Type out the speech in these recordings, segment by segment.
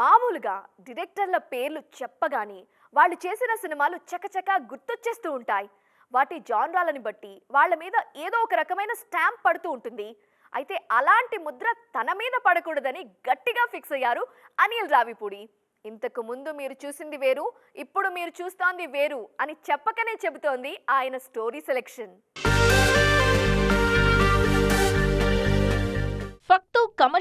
మామూలుగా డిరెక్టర్ల పేర్లు చెప్పగానే వాళ్ళు చేసిన సినిమాలు చకచకా గుర్తొచ్చేస్తూ ఉంటాయి. వాటి జాన్రాలని బట్టి వాళ్ళ మీద ఏదో ఒక రకమైన స్టాంప్ పడుతూ ఉంటుంది. అయితే అలాంటి ముద్ర తన మీద పడకూడదని గట్టిగా ఫిక్స్ అయ్యారు అనిల్ రావిపూడి. ఇంతకు ముందు మీరు చూసింది వేరు ఇప్పుడు మీరు చూస్తోంది వేరు అని చెప్పకనే చెబుతోంది ఆయన స్టోరీ సెలెక్షన్.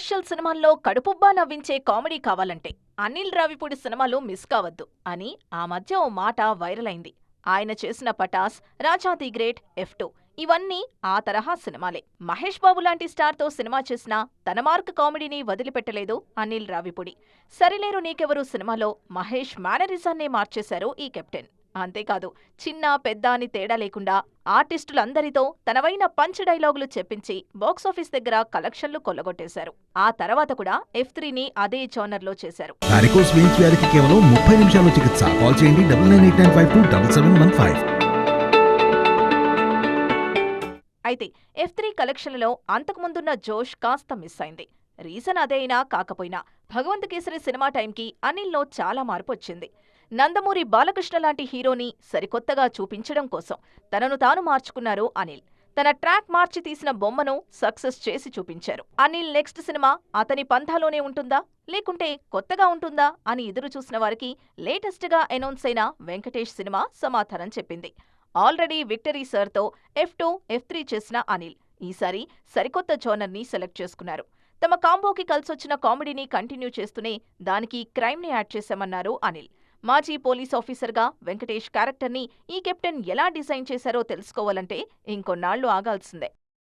కమర్షియల్ సినిమాల్లో కడుపుబ్బా నవ్వించే కామెడీ కావాలంటే అనిల్ రావిపూడి సినిమాలు మిస్ కావద్దు అని ఆ మధ్య ఓ మాట వైరల్ అయింది. ఆయన చేసిన Pataas Raja the great F two ఇవన్నీ ఆ తరహా సినిమాలే. మహేష్ బాబు లాంటి స్టార్తో సినిమా చేసినా తన మార్క్ కామెడీని వదిలిపెట్టలేదు అనిల్ రావిపూడి. సరిలేరు నీకెవరు సినిమాలో మహేష్ మేనరిజాన్నే మార్చేశారు ఈ కెప్టెన్. అంతేకాదు చిన్న పెద్ద అని తేడా లేకుండా ఆర్టిస్టులందరితో తనవైన పంచ్ డైలాగులు చెప్పించి బాక్సాఫీస్ దగ్గర కలెక్షన్లు కొల్లగొట్టేశారు. ఆ తర్వాత కూడా ఎఫ్ త్రీని అదే చేశారు. కేవలం ముప్పై నిమిషాల్లో చికిత్స. కాల్ చేయండి సెవెన్ వన్ ఫైవ్. అయితే ఎఫ్ త్రీ కలెక్షన్లలో అంతకుముందున్న జోష్ కాస్త మిస్ అయింది. రీజన్ అదే అయినా కాకపోయినా భగవంత్ కేసరి సినిమా టైంకి అనిల్లో చాలా మార్పు వచ్చింది. నందమూరి బాలకృష్ణ లాంటి హీరోని సరికొత్తగా చూపించడం కోసం తనను తాను మార్చుకున్నారు అనిల్. తన ట్రాక్ మార్చి తీసిన బొమ్మను సక్సెస్ చేసి చూపించారు. అనిల్ నెక్స్ట్ సినిమా అతని పంథాలోనే ఉంటుందా? లేకుంటే కొత్తగా ఉంటుందా? అని ఎదురు చూసిన వారికి లేటెస్ట్గా అనౌన్స్ అయిన వెంకటేష్ సినిమా సమాధానం చెప్పింది. ఆల్రెడీ విక్టరీ సర్తో ఎఫ్ టూ ఎఫ్ త్రీ చేసిన అనిల్ ఈసారి సరికొత్త జోనర్ని సెలెక్ట్ చేసుకున్నారు. తమ కాంబోకి కలిసొచ్చిన కామెడీని కంటిన్యూ చేస్తూనే దానికి క్రైమ్ని యాడ్ చేశామన్నారు అనిల్. మాజీ పోలీస్ ఆఫీసర్గా వెంకటేష్ క్యారెక్టర్ని ఈ కెప్టెన్ ఎలా డిజైన్ చేశారో తెలుసుకోవాలంటే ఇంకొన్నాళ్ళు ఆగాల్సిందే.